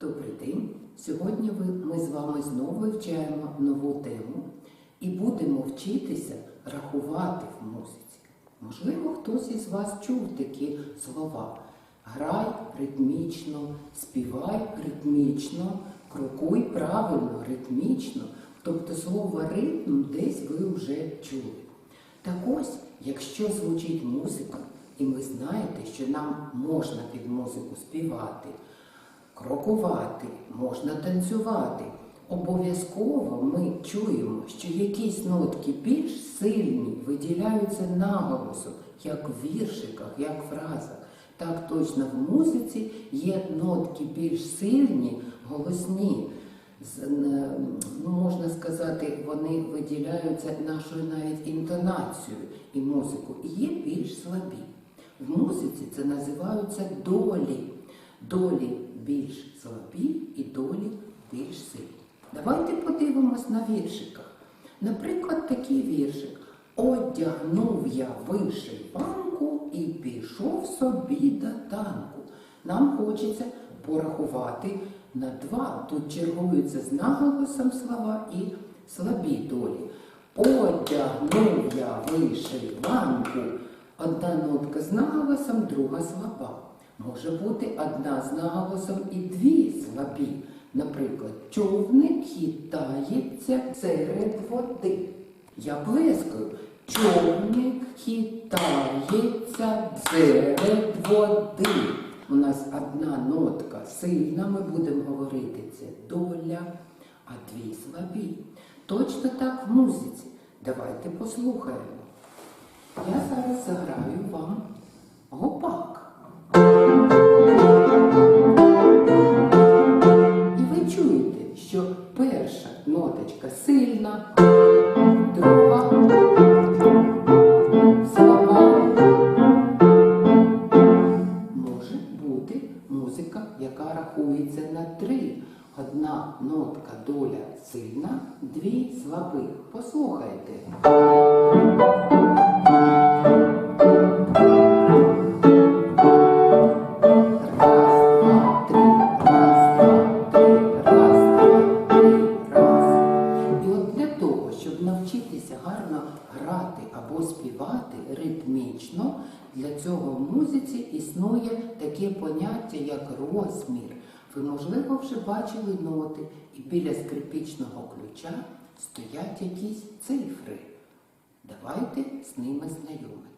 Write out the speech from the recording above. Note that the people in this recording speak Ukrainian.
Добрий день! Сьогодні ми з вами знову вивчаємо нову тему і будемо вчитися рахувати в музиці. Можливо, хтось із вас чув такі слова. Грай ритмічно, співай ритмічно, крокуй правильно, ритмічно. Тобто слово ритм десь ви вже чули. Так ось, якщо звучить музика, і ви знаєте, що нам можна під музику співати, крокувати, можна танцювати. Обов'язково ми чуємо, що якісь нотки більш сильні виділяються наголосом, як в віршиках, як в фразах. Так точно в музиці є нотки більш сильні, голосні. Ну, можна сказати, вони виділяються нашою навіть інтонацією і музику, і є більш слабі. В музиці це називаються долі. Долі більш слабі і долі більш сильні. Давайте подивимось на віршиках. Наприклад, такий віршик. Одягнув я вишиванку і пішов собі до танку. Нам хочеться порахувати на два. Тут чергуються з наголосом слова і слабі долі. Одягнув я вишиванку. Одна нотка з наголосом, друга слаба. Може бути одна з наголосом і дві слабі. Наприклад, човник хитається серед води. Я плескаю. Човник хитається серед води. У нас одна нотка сильна, ми будемо говорити, це доля, а дві слабі. Точно так в музиці. Давайте послухаємо. Я зараз заграю вам рахується на три. Одна нотка доля сильна, дві слабих. Послухайте. Щоб навчитися гарно грати або співати ритмічно, для цього в музиці існує таке поняття, як розмір. Ви, можливо, вже бачили ноти, і біля скрипічного ключа стоять якісь цифри. Давайте з ними знайомитися.